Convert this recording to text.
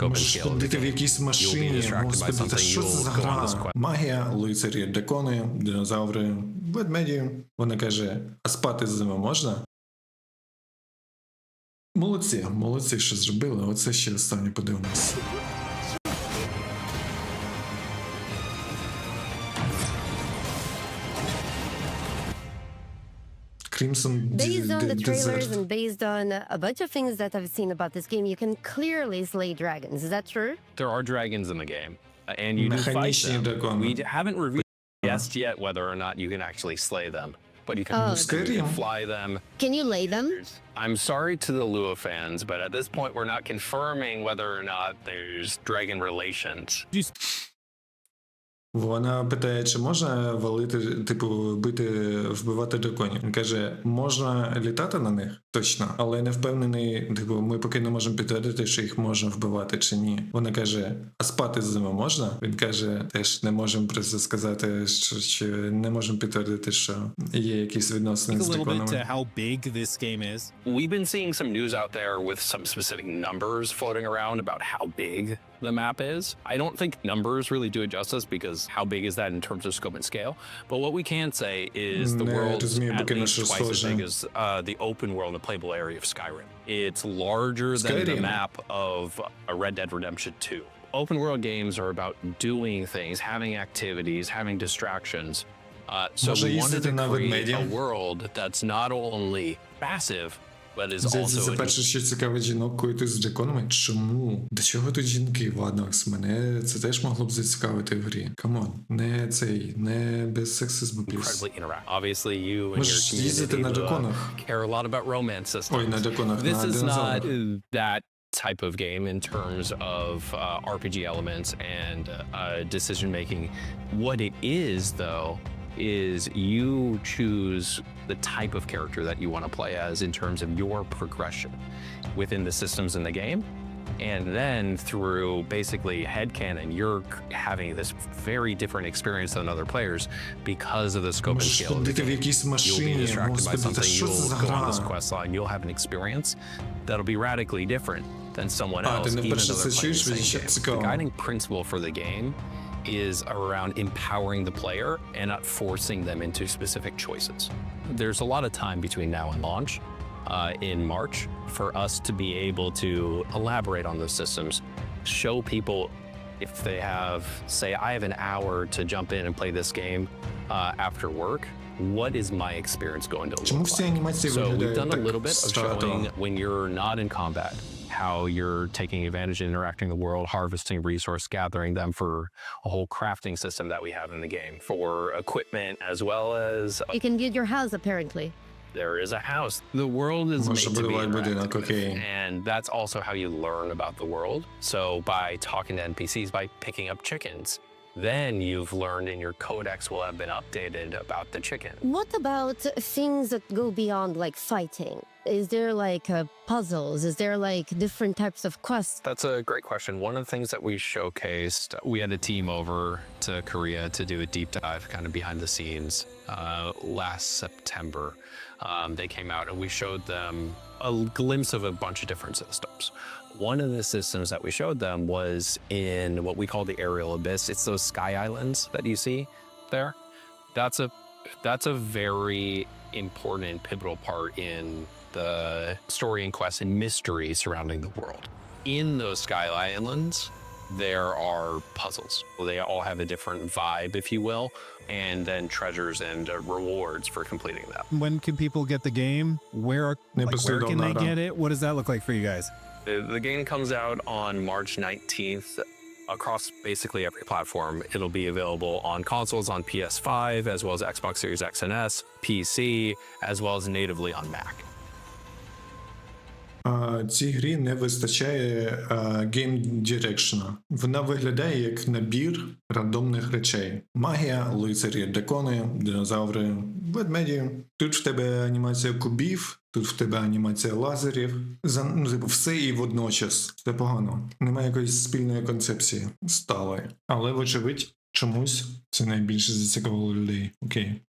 Господи, в якійсь машині, господи, та що це за гра? Магія, лицарі, дракони, динозаври, ведмеді. Вона каже: а спати з зими можна? Молодці, молодці, що зробили. Оце ще останнє подивимось. Crimson Based on the trailers Desert. and based on a bunch of things that I've seen about this game, you can clearly slay dragons. Is that true? There are dragons in the game, uh, and you do fight Mechaniczne them. dragony. We d- haven't revealed guessed yet whether or not you can actually slay them, but you can, Oh. you can Skyrim. fly them. Can you lay them? I'm sorry to the Lua fans, but at this point, we're not confirming whether or not there's dragon relations. Вона питає, чи можна валити, типу, бити, вбивати драконів. Він каже, можна літати на них точно, але не впевнений. Типу, ми поки не можемо підтвердити, що їх можна вбивати чи ні. Вона каже: А спати з ними можна? Він каже, теж не можемо про це сказати, що, що не можемо підтвердити, що є якісь відносини з драконами. how big this game is. We've been seeing some news out there with some specific numbers floating around about how big the map is. I don't think numbers really do it justice because how big is that in terms of scope and scale? But what we can say is the world is at least twice as big as uh, the open world and the playable area of Skyrim. It's larger than the map of a Red Dead Redemption 2. Open world games are about doing things, having activities, having distractions. Uh, so Może we wanted to create a world that's not only massive. but is Здається, це also перше, що цікавить жінок, коли ти з драконами. Чому? До чого тут жінки, Владнокс? Мене це теж могло б зацікавити в грі. Камон, не цей, не без сексизму плюс. incredibly interact. Obviously, you and Можеш your їздити community на uh, драконах. care a lot about romance systems. Ой, на драконах, this на is not динозаврах. uh, that type of game in terms of uh, RPG elements and uh, decision making. What it is, though, is you choose the type of character that you want to play as in terms of your progression within the systems in the game. And then through basically headcanon, you're having this very different experience than other players because of the scope and scale. Of the game. You'll be distracted by something, you'll go on this quest line, you'll have an experience that'll be radically different than someone else. Even though they're the, same the guiding principle for the game is around empowering the player and not forcing them into specific choices. There's a lot of time between now and launch uh, in March for us to be able to elaborate on those systems, show people if they have, say, I have an hour to jump in and play this game uh, after work. What is my experience going to look Чому всі like? анімації So we've виглядають done a так little bit of стратово? showing when you're not in combat, how you're taking advantage and interacting the world, harvesting resource, gathering them for a whole crafting system that we have in the game for equipment as well as. You can build your house apparently there is a house. The world is made to be interactive, and that's also how you learn about the world. So by talking to NPCs, by picking up chickens, then you've learned, and your codex will have been updated about the chicken. What about things that go beyond like fighting? Is there like uh, puzzles? Is there like different types of quests? That's a great question. One of the things that we showcased, we had a team over to Korea to do a deep dive kind of behind the scenes uh, last September. Um, they came out and we showed them a glimpse of a bunch of different systems. One of the systems that we showed them was in what we call the aerial abyss. It's those sky islands that you see there. That's a that's a very important and pivotal part in the story and quest and mystery surrounding the world. In those Sky Islands, there are puzzles. They all have a different vibe, if you will, and then treasures and uh, rewards for completing them. When can people get the game? Where like, where can they get it? What does that look like for you guys? The, the game comes out on March 19th across basically every platform. It'll be available on consoles on PS5, as well as Xbox Series X and S, PC, as well as natively on Mac. Цій грі не вистачає гейм дирекшена. Вона виглядає як набір рандомних речей: магія, лицарі, дракони, динозаври, ведмеді. Тут в тебе анімація кубів, тут в тебе анімація лазерів. За ну, типу, все і водночас. Це погано. Немає якоїсь спільної концепції сталої. Але, вочевидь, чомусь це найбільше зацікавило людей. Окей.